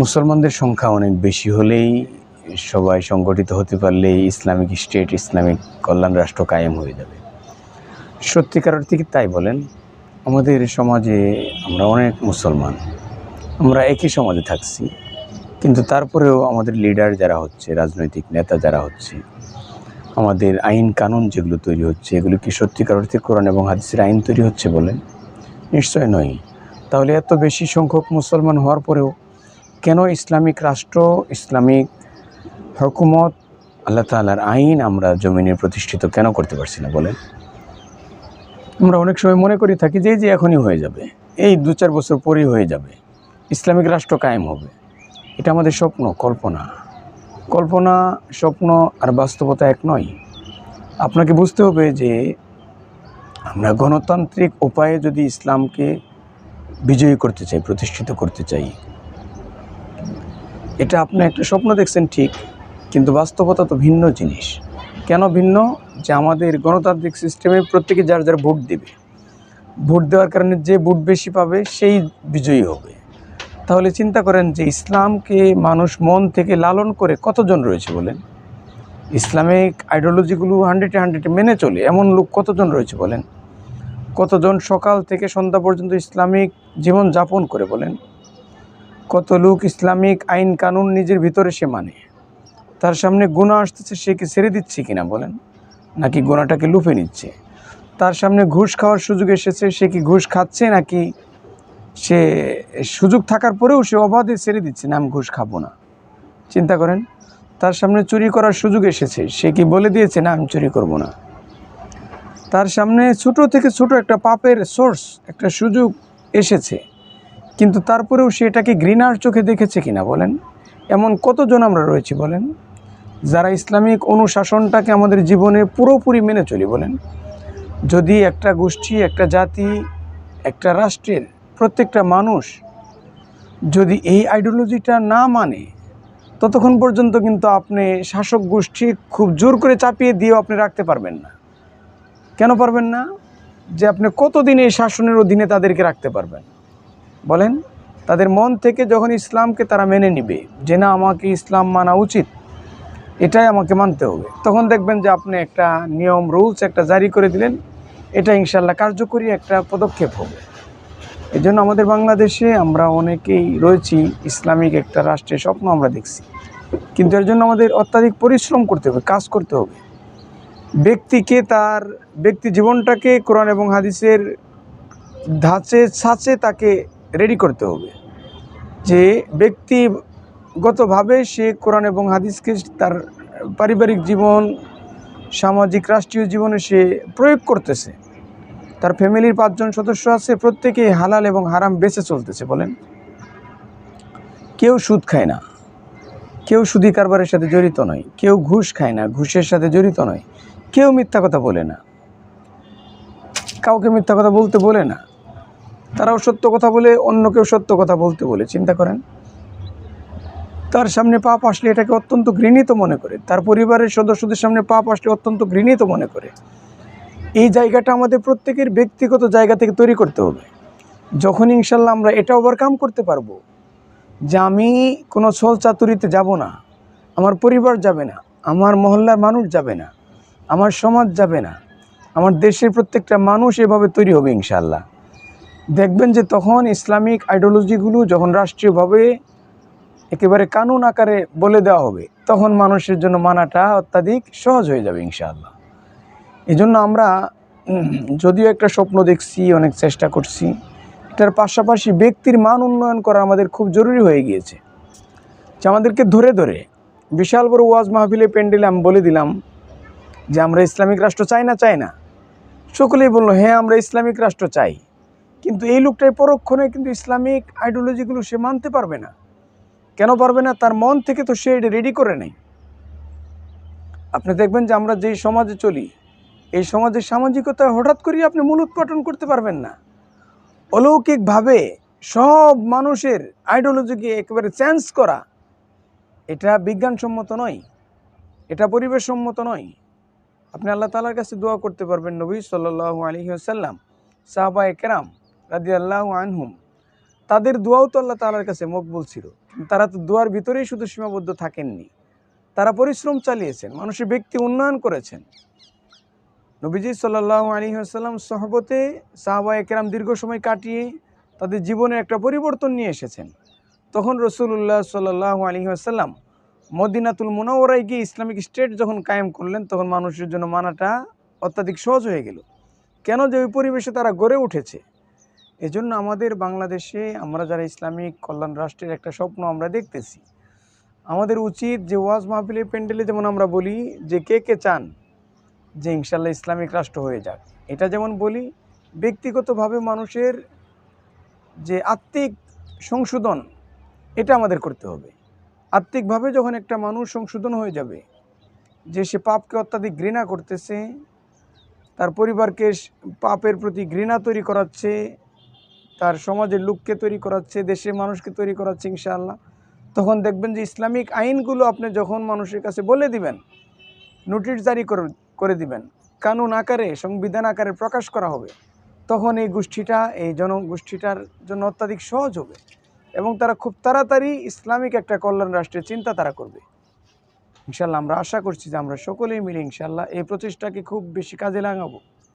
মুসলমানদের সংখ্যা অনেক বেশি হলেই সবাই সংগঠিত হতে পারলেই ইসলামিক স্টেট, ইসলামিক কল্যাণ রাষ্ট্র কায়েম হয়ে যাবে। সত্যিকার অর্থে কি তাই বলেন? আমাদের সমাজে আমরা অনেক মুসলমান। আমরা একই সমাজে থাকছি, কিন্তু তারপরেও আমাদের লিডার যারা হচ্ছে, রাজনৈতিক নেতা যারা হচ্ছে, আমাদের আইন কানুন যেগুলো তৈরি হচ্ছে, এগুলো কি সত্যিকার অর্থে কোরআন এবং হাদিসের আইন তৈরি হচ্ছে বলেন? নিশ্চয় নয়। তাহলে এত বেশি সংখ্যক মুসলমান হওয়ার পরেও কেন ইসলামিক রাষ্ট্র, ইসলামিক হকুমত, আল্লাহ তালার আইন আমরা জমিনে প্রতিষ্ঠিত কেন করতে পারছি না বলেন? আমরা অনেক সময় মনে করি থাকি যে যে এখনই হয়ে যাবে, এই দু চার বছর পরেই হয়ে যাবে, ইসলামিক রাষ্ট্র কায়েম হবে। এটা আমাদের স্বপ্ন, কল্পনা। কল্পনা, স্বপ্ন আর বাস্তবতা এক নয়। আপনাকে বুঝতে হবে যে আমরা গণতান্ত্রিক উপায়ে যদি ইসলামকে বিজয়ী করতে চাই, প্রতিষ্ঠিত করতে চাই এটা আপনি একটা স্বপ্ন দেখছেন ঠিক, কিন্তু বাস্তবতা তো ভিন্ন জিনিস। কেন ভিন্ন? যে আমাদের গণতান্ত্রিক সিস্টেমে প্রত্যেকে যার যার ভোট দেবে। ভোট দেওয়ার কারণে যে ভোট বেশি পাবে, সেই বিজয়ী হবে। তাহলে চিন্তা করেন যে ইসলামকে মানুষ মন থেকে লালন করে কতজন রয়েছে বলেন? ইসলামিক আইডিওলজিগুলো হান্ড্রেডে হান্ড্রেডে মেনে চলে এমন লোক কতজন রয়েছে বলেন? কতজন সকাল থেকে সন্ধ্যা পর্যন্ত ইসলামিক জীবন যাপন করে বলেন? কত লোক ইসলামিক আইন কানুন নিজের ভিতরে সে মানে। তার সামনে গুণা আসতেছে, সে কি ছেড়ে দিচ্ছে কিনা বলেন? নাকি গুণাটাকে লুফে নিচ্ছে? তার সামনে ঘুষ খাওয়ার সুযোগ এসেছে, সে কি ঘুষ খাচ্ছে নাকি সে সুযোগ থাকার পরেও সে অবাধে ছেড়ে দিচ্ছে, না, আমি ঘুষ খাব না। চিন্তা করেন, তার সামনে চুরি করার সুযোগ এসেছে, সে কি বলে দিয়েছে, না, আমি চুরি করব না। তার সামনে ছোট থেকে ছোট একটা পাপের সোর্স একটা সুযোগ এসেছে। কিন্তু তারপরেও সে এটাকে ঘৃণার চোখে দেখেছে কিনা বলেন? এমন কতজন আমরা রয়েছি বলেন? যারা ইসলামিক অনুশাসনটাকে আমাদের জীবনে পুরোপুরি মেনে চলি বলেন? যদি একটা গোষ্ঠী, একটা জাতি, একটা রাষ্ট্রের প্রত্যেকটা মানুষ যদি এই আইডিওলজিটা না মানে ততক্ষণ পর্যন্ত কিন্তু আপনি শাসক গোষ্ঠী খুব জোর করে চাপিয়ে দিয়েও আপনি রাখতে পারবেন না। কেন পারবেন না? যে আপনি কতদিন এই শাসনের অধীনে তাদেরকে রাখতে পারবেন? বলেন, তাদের মন থেকে যখন ইসলামকে তারা মেনে নিবে, যে না, আমাকে ইসলাম মানা উচিত, এটাই আমাকে মানতে হবে, তখন দেখবেন যে আপনি একটা নিয়ম, রুলস একটা জারি করে দিলেন, এটা ইনশাল্লাহ কার্যকরী একটা পদক্ষেপ হবে। এই জন্য আমাদের বাংলাদেশে আমরা অনেকেই রয়েছি, ইসলামিক একটা রাষ্ট্রের স্বপ্ন আমরা দেখছি, কিন্তু এর জন্য আমাদের অত্যাধিক পরিশ্রম করতে হবে, কাজ করতে হবে। ব্যক্তিকে তার ব্যক্তি জীবনটাকে কোরআন এবং হাদিসের ধাঁচে, ছাঁচে তাকে রেডি করতে হবে। যে ব্যক্তিগতভাবে সে কোরআন এবং হাদিসকে তার পারিবারিক জীবন, সামাজিক, রাষ্ট্রীয় জীবনে সে প্রয়োগ করতেছে। তার ফ্যামিলির পাঁচজন সদস্য আছে, প্রত্যেকেই হালাল এবং হারাম বেঁচে চলতেছে, বলেন। কেউ সুদ খায় না। কেউ সুদি কারবারের সাথে জড়িত নয়। কেউ ঘুষ খায় না, ঘুষের সাথে জড়িত নয়। কেউ মিথ্যা কথা বলে না। কাউকে মিথ্যা কথা বলতে বলে না। তারাও সত্য কথা বলে অন্য কেউ সত্য কথা বলতে বলে, চিন্তা করেন। তার সামনে পাপ আসলে এটাকে অত্যন্ত ঘৃণিত মনে করে। তার পরিবারের সদস্যদের সামনে পাপ আসলে অত্যন্ত ঘৃণিত মনে করে। এই জায়গাটা আমাদের প্রত্যেকের ব্যক্তিগত জায়গা থেকে তৈরি করতে হবে। যখন ইনশাল্লাহ আমরা এটা ওভারকাম করতে পারব যে আমি কোনো ছল চাতুরিতে যাব না, আমার পরিবার যাবে না, আমার মহল্লার মানুষ যাবে না, আমার সমাজ যাবে না, আমার দেশের প্রত্যেকটা মানুষ এভাবে তৈরি হবে ইনশাল্লাহ। দেখবেন যে তখন ইসলামিক আইডিওলজিগুলো যখন রাষ্ট্রীয়ভাবে একেবারে কানুন আকারে বলে দেওয়া হবে, তখন মানুষের জন্য মানাটা অত্যাধিক সহজ হয়ে যাবে ইনশাআল্লাহ। এই জন্য আমরা যদিও একটা স্বপ্ন দেখছি, অনেক চেষ্টা করছি, এটার পাশাপাশি ব্যক্তির মান উন্নয়ন করা আমাদের খুব জরুরি হয়ে গিয়েছে। যে আমাদেরকে ধরে ধরে বিশাল বড় ওয়াজ মাহফিলে প্যান্ডেলে আমি বলে দিলাম যে, আমরা ইসলামিক রাষ্ট্র চাই না চাই না। সকলেই বলল হ্যাঁ আমরা ইসলামিক রাষ্ট্র চাই। কিন্তু এই লোকটাই পরক্ষণে কিন্তু ইসলামিক আইডিওলজিগুলো সে মানতে পারবে না। কেন পারবে না? তার মন থেকে তো সে রেডি করে নেই আপনি দেখবেন যে আমরা যেই সমাজে চলি, এই সমাজের সামাজিকতা হঠাৎ করেই আপনি মূল উৎপাটন করতে পারবেন না। অলৌকিকভাবে সব মানুষের আইডিওলজিকে একেবারে চেঞ্জ করা, এটা বিজ্ঞানসম্মত নয়, এটা পরিবেশসম্মত নয়। আপনি আল্লাহ তালার কাছে দোয়া করতে পারবেন নবী সাল্লাহ আলী আসাল্লাম সাহবা একরাম রাদি আল্লাহ আনহুম। তাদের দোয়াও তো আল্লাহ তালার কাছে মকবুল ছিল। তারা তো দোয়ার ভিতরেই শুধু সীমাবদ্ধ থাকেননি। তারা পরিশ্রম চালিয়েছেন, মানুষের ব্যক্তি উন্নয়ন করেছেন। নবীজি সাল্লাহ আলী আসাল্লাম সহবতে সাহাবা একরাম দীর্ঘ সময় কাটিয়ে তাদের জীবনে একটা পরিবর্তন নিয়ে এসেছেন। তখন রসুল্লাহ সাল্লাহ আলী আসাল্লাম মদিনাতুল মুনাওয়ারায় গিয়ে ইসলামিক স্টেট যখন কায়েম করলেন, তখন মানুষের জন্য মানাটা অত্যাধিক সহজ হয়ে গেল। কেন যে ওই পরিবেশে তারা গড়ে উঠেছে? এজন্য আমাদের বাংলাদেশে আমরা যারা ইসলামিক কল্যাণ রাষ্ট্রের একটা স্বপ্ন আমরা দেখতেছি, আমাদের উচিত যে ওয়াজ মাহফিলের প্যান্ডেলে যেমন আমরা বলি যে কে কে চান যে ইনশাল্লাহ ইসলামিক রাষ্ট্র হয়ে যাক। এটা যেমন বলি, ব্যক্তিগতভাবে মানুষের যে আত্মিক সংশোধন, এটা আমাদের করতে হবে। আত্মিকভাবে যখন একটা মানুষ সংশোধন হয়ে যাবে, যে সে পাপকে অত্যাধিক ঘৃণা করতেছে, তার পরিবারকে পাপের প্রতি ঘৃণা তৈরি করাচ্ছে তার সমাজের লোককে তৈরি করাচ্ছে, দেশের মানুষকে তৈরি করাচ্ছে ইনশাআল্লাহ। তখন দেখবেন যে ইসলামিক আইনগুলো আপনি যখন মানুষের কাছে বলে দিবেন, নোটিশ জারি করে দিবেন, কানুন আকারে, সংবিধান আকারে প্রকাশ করা হবে, তখন এই গোষ্ঠীটা, এই জনগোষ্ঠীটার জন্য অত্যাধিক সহজ হবে এবং তারা খুব তাড়াতাড়ি ইসলামিক একটা কল্যাণ রাষ্ট্রের চিন্তা তারা করবে। ইনশাল্লাহ আমরা আশা করছি যে আমরা সকলেই মিলে ইনশাল্লাহ এই প্রচেষ্টাকে খুব বেশি কাজে লাগাবো।